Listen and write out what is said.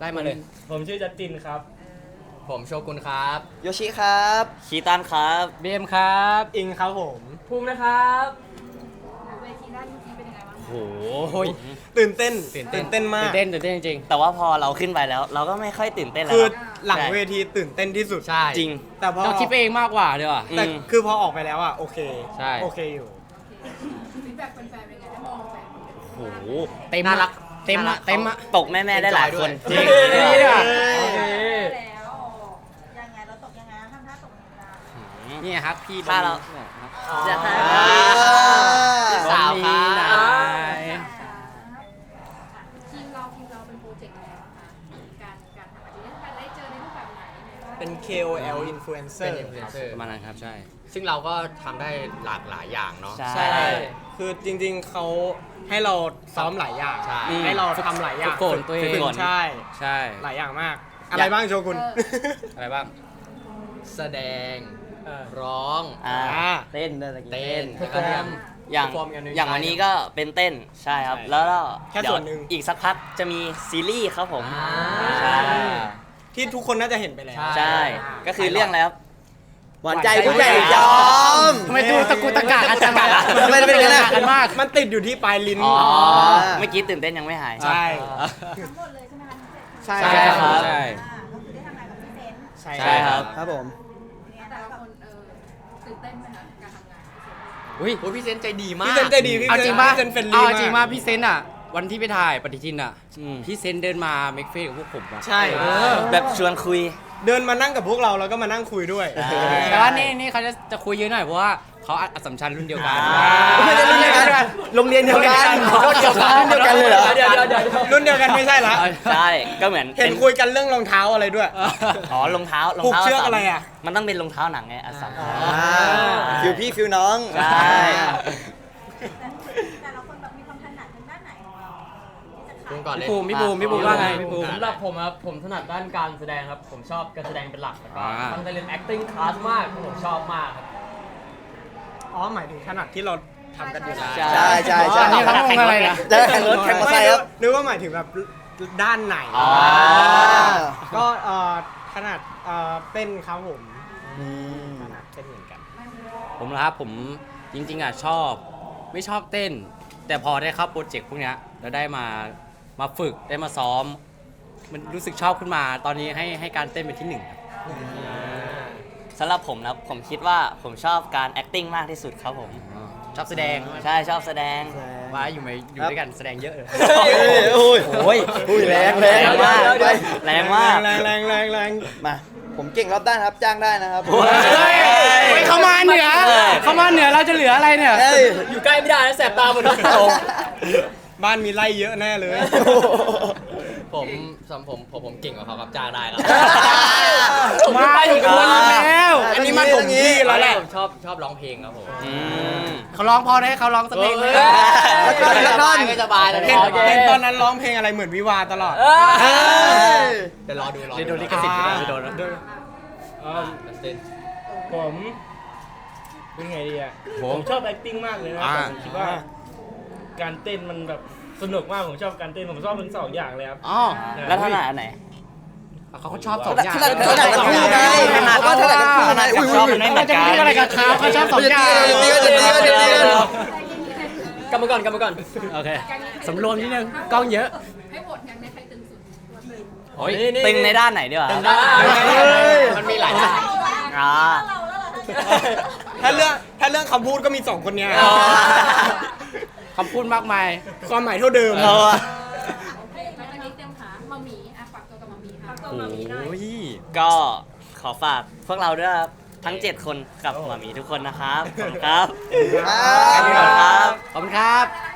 ไล่มาเลย ผมชื่อจัสตินครับ ผมโชกุนครับ โยชิครับคีตันครับเบมครับ อิงครับผม ภูมินะครับเวทีด้านเมื่อกี้เป็นยังไงบ้างคะโอ้ยตื่นเต้นตื่นเต้น เต้นมากตื่นเต้นตื่นเต้นจริง แต่ว่าพอเราขึ้นไปแล้ว เราก็ไม่ค่อยตื่นเต้นแล้วคือครับ หลังใช่เวทีตื่นเต้นที่สุดๆใช่ จริง แต่พอต้องคิดไปเองมากกว่าเดี๋ยวอะ แต่อืม คือพอออกไปแล้วอะ โอเคใช่ โอเคอยู่ฟีดแบ็กแฟนๆเป็นยังไงได้มองแฟนโอ้โห เต็มน่ารัก เต็มอะเต็มอะ ตกแม่ ๆ ได้หลายคน จริงนี่ดีกว่าแล้วโอเคยังไงเราตกยังไงทำท่าตกยังไงนี่ครับพี่ถ้าเราเนี่ยครับจะทสาวครับนายทีมเราทีมเราเป็นโปรเจกต์อะไรบ้างคะ เป็น KOL influencer เป็นอินฟลูเอนเซอร์ประมาณนั้นครับใช่ ซึ่งเราก็ทำได้หลากหลายอย่างเนาะ ใช่ ใช่ คือจริงๆเขาให้เราซ้อมหลายอย่าง ใช่ ให้เราทำหลายอย่างฝึกฝนตัวเอง ฝึกฝนใช่ ใช่ หลายอย่างมาก อะไรบ้างโชกุน อะไรบ้าง แสดงเออร้อง อ่าอ่า เต้นด้วยตะกี้เต้นเพอร์ฟอร์มอย่าง perform กันในอย่างวันนี้ก็เป็นเต้นใช่ครับ ใช่แล้วก็แค่เดี๋ยส่วนหนึ่งอีกสักพักจะมีซีรีส์ครับผมอ่า ใช่ ที่ทุกคนน่าจะเห็นไปแล้ว ใช่ใช่ก็คือเรื่องอะไรครับหวานใจผู้ใหญ่ยอม ทำไมดูตะกุตะกากกันจังอะทำไมเป็นอย่างนั้นอะ กันมาก มันติดอยู่ที่ปลายลิ้น อ๋อาเมื่อกี้ตื่นเต้นยังไม่หาย ใช่ ทั้งหมดเลยใช่ไหมคะใช่ ใช่ครับ ใช่ อ่าก็คือได้ทำงานกับพี่เซนใช่ใช่ครับ ครับผมแต่ละคนเออตื่นเต้นไหมคะการทำงานกับพี่เซนอุ้ยโอ้ย พี่เซนใจดีมากพี่เซนใจดีพี่เอาจริงป่ะพี่เซนเฟรนเอาลี่จริงมาป่ะพี่เซนอะ วันที่ไปถ่ายปฏิทินอะอืม พี่เซนเดินมาเมกเฟสกับพวกผมอะใช่เออ แบบชวนคุย เดินมานั่งกับพวกเราแล้วก็มานั่งคุยด้วยใช่แต่ว่านี่นี่เขาจะจะคุยเยอะหน่อยเพราะว่าเขาอัดสัมชัญรุ่นเดียวกันอ่าไม่ใช่รุ่นเดียวกัน โรงเรียนเดียวกันรุ่นเดียวกันรุ่นเดียวกันเลยเหรอ เดี๋ยวเดี๋ยวเดี๋ยว รุ่นเดียวกันไม่ใช่ละใช่ ก็เหมือนเห็นป็คุยกันเรื่องรองเท้าอะไรด้วย อ๋อรองเท้ารองผูกเท้าเชือกสามอะไรอะ มันต้องเป็นรองเท้าหนังไงอัสสัมอ๋อฟิวพี่ฟิวน้องใช่ ก่อนเลยพี่ภูมิพี่ภูมิพี่ภูมิว่าไงพี่ภูมิสำหรับผมครับผมถนัดด้านการแสดงครับ ผมชอบการแสดงเป็นหลักแล้วก็อ่า ตั้งใจเรียน acting class มากผมชอบมากครับ อ๋อหมายถึงขนาดที่เราทำกันอยู่แล้วใช่ ใช่ใช่อันนี้เขางงอะไรนะจะแข่งรถแข่งมอเตอร์ไซค์ครับ นึกว่าหมายถึงแบบด้านไหนอ๋อก็เอ่อขนาดเอ่อเต้นครับผมอืมขนาดเต้นเหมือนกัน ผมนะครับผมจริงๆอะชอบ ไม่ชอบเต้น แต่พอได้เข้าโปรเจกต์พวกเนี้ยแล้วได้มา มาฝึกได้มาซ้อม มันรู้สึกชอบขึ้นมา ตอนนี้ให้ให้การเต้นเป็นที่หนึ่งครับสำหรับผมนะผมคิดว่าผมชอบการ acting มากที่สุดครับผม ชอบแสดงใช่ชอบแสดง ว่าอยู่ไหมอยู่ด้วยกันแสดงเยอะเลย โอ้ยโอ้ยอุ้ยแรงแรงแรงมากไปแรงมากแรงแรงแรงแรงมาผมเก่งรอบด้านครับจ้างได้นะครับโอ้ยเฮ้ยเฮ้ยเขามาเหนือเขามาเหนือเราจะเหลืออะไรเนี่ยเฮ้ยอยู่ใกล้ไม่ได้นะแสบตาหมดเลย บ้านมีไล่เยอะแน่เลย ผมสำผมผมผมเก่งกว่าเขาครับจ้างได้ครับ มาอีกคนแล้ว อันนี้มันผมที่แล้วแหละผมชอบชอบร้องเพลงครับผมอืมเขาร้องพอได้เขาร้องสักเพลงเลยแล้วก็แล้วก็ไม่สบายเลยเห็นเห็นตอนนั้นร้องเพลงอะไรเหมือนวิวาตลอดเฮ้ยเดี๋ยวรอดูรอเดี๋ยวโดนลิขสิทธิ์ไม่โดนนะเต้นผมเป็นไงดีอะผผมมชอบ acting มากเลยนะอ่าแต่ผมคิดว่า การเต้นมันแบบสนุกมากผมชอบการเต้นผมชอบทั้งสองอย่างเลยครับอ๋อแล้วถนัดอันไหนเขาก็ชอบสองอย่างถนัดถนัดกันคู่ไงเขาก็ถนัดกันคู่ไงอุ้ยชอบอุ้ยมันไม่เหมือนจะกันพูดอะไรกับเขาเขาชอบสองอย่างตีกันตีกันตีกันตีกันกลับมาก่อนกลับมาก่อนโอเคสำรวมนิดนึงกล้องเยอะให้โหวตกันในใครตึงสุดตัวตึงโอ้ยตึงในด้านไหนดีกว่ามันมีหลายด้านอ่าเราแล้วเราจะถ้าเรื่องถ้าเรื่องคำพูดก็มีสองคนเนี้ยอ๋อ คำพูดมากมาย ความหมายเท่าเดิม เออ โอเคหลังจากนี้เตรียมขามาหมีอะฝากตัวกับมาหมีค่ะโอ้ยก็ขอฝากพวกเราด้วยครับทั้ง 7 คนกับหมามีทุกคนนะครับ ขอบคุณครับอ่าขอบคุณครับ ขอบคุณครับเ